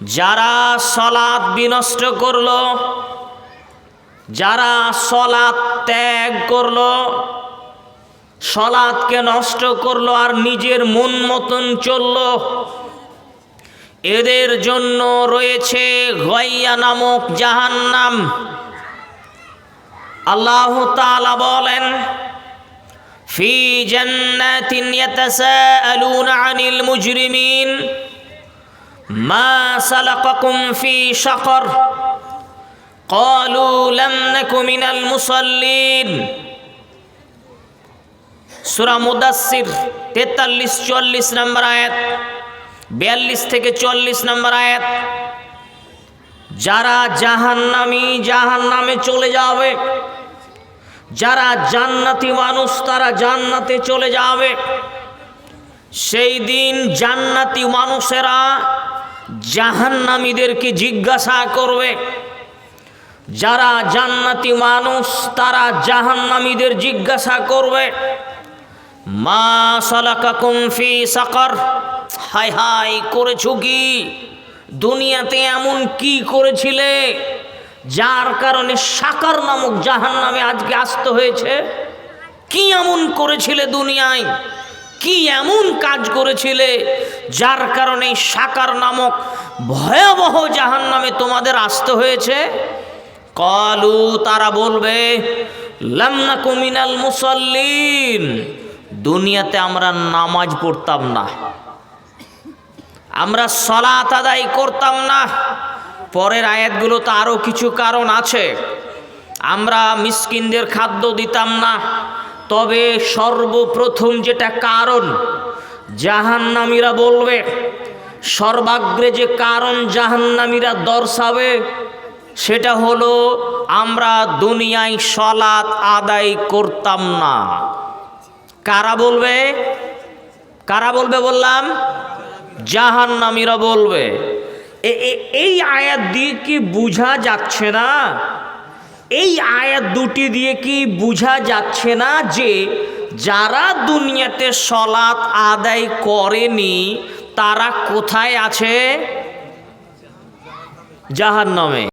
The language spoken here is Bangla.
যারা সলাৎ বিনষ্ট করল, যারা সলাৎ ত্যাগ করল, সলাৎকে নষ্ট করল আর নিজের মন মতন চলল, এদের জন্য রয়েছে গইয়া নামক জাহান্নাম। আল্লাহ বলেন, ফি জান্নাতিন ইয়াতাসাআলুনা আনিল মুজরিমিন। মা সালাকাকুম ফি শাকর قالوا لم نك من المصلين সূরা মুদাসসির 43 44 নম্বর আয়াত বিয়াল্লিশ থেকে চল্লিশ নম্বর আয়াত যারা জাহান্নামি জাহান্নামে চলে যাবে যারা জান্নাতি মানুষ তারা জান্নাতে চলে যাবে সেই দিন জান্নাতি মানুষেরা জাহান্নামীদেরকে জিজ্ঞাসা করবে। যারা জান্নাতি মানুষ, তারা জাহান্নামীদের জিজ্ঞাসা করবে, মা সালাকাকুম কুমফি সাকর? হাই হাই করেছ কি? দুনিয়াতে এমন কি করেছিলে যার কারণে সাকার নামক জাহান নামে আজকে আসতে হয়েছে? কি এমন করেছিলে দুনিয়ায়? কি এমন কাজ করেছিলে যার কারণে সাকার নামক ভয়াবহ জাহান নামে তোমাদের আসতে হয়েছে? কলু, তারা বলবে লামনা কুমিনাল মুসল্লিন, দুনিয়াতে আমরা নামাজ পড়তাম না। আমরা সলাত আদায় করতাম না। পরের আয়াতগুলো তো আরও কিছু কারণ আছে। আমরা মিসকিনদের খাদ্য দিতাম না। তবে সর্বপ্রথম যেটা কারণ, জাহান্নামীরা বলবে, সর্বাগ্রে যে কারণ জাহান্নামীরা দর্শাবে, সেটা হলো আমরা দুনিয়ায় সলাৎ আদায় করতাম না। কারা বলবে? কারা বলবে বললাম? জাহান্নামীরা বলবে। এই আয়াত দিয়ে কি বোঝা যাচ্ছে না? এই আয়াত দুটি দিয়ে কি বোঝা যাচ্ছে না যে যারা দুনিয়াতে সলাৎ আদায় করেনি, তারা কোথায় আছে? জাহান্নামে।